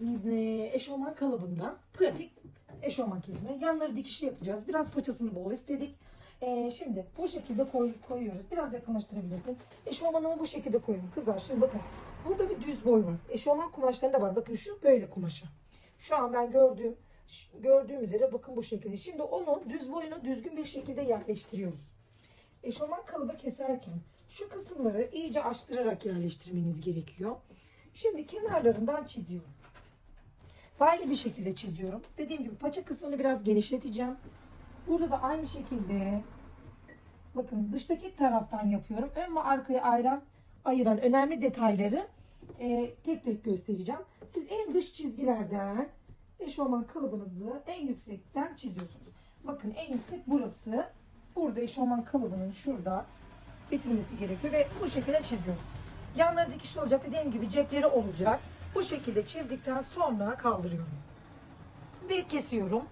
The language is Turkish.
e, eşofman kalıbından pratik eşofman kesme. Yanları dikişli yapacağız. Biraz paçasını bol istedik. E, şimdi bu şekilde koy, koyuyoruz. Biraz yakınlaştırabilirsin. Eşofmanımı bu şekilde koyuyorum. Kızlar şimdi bakın. Burada bir düz boy var. Eşofman kumaşlarında var. Bakın şu böyle kumaşı. Şu an ben gördüğüm gördüğüm üzere bakın bu şekilde. Şimdi onu düz boyunu düzgün bir şekilde yerleştiriyoruz. Eşofman kalıbı keserken şu kısımları iyice açtırarak yerleştirmeniz gerekiyor. Şimdi kenarlarından çiziyorum. Böyle bir şekilde çiziyorum. Dediğim gibi paça kısmını biraz genişleteceğim. Burada da aynı şekilde bakın dıştaki taraftan yapıyorum. Ön ve arkayı ayıran, ayıran önemli detayları e, tek tek göstereceğim. Siz en dış çizgilerden eşofman kalıbınızı en yüksekten çiziyorsunuz. Bakın en yüksek burası. Burada eşofman kalıbının şurada bitirmesi gerekiyor ve bu şekilde çiziyoruz. Yanları dikişli olacak dediğim gibi cepleri olacak. Bu şekilde çizdikten sonra kaldırıyorum. Ve kesiyorum.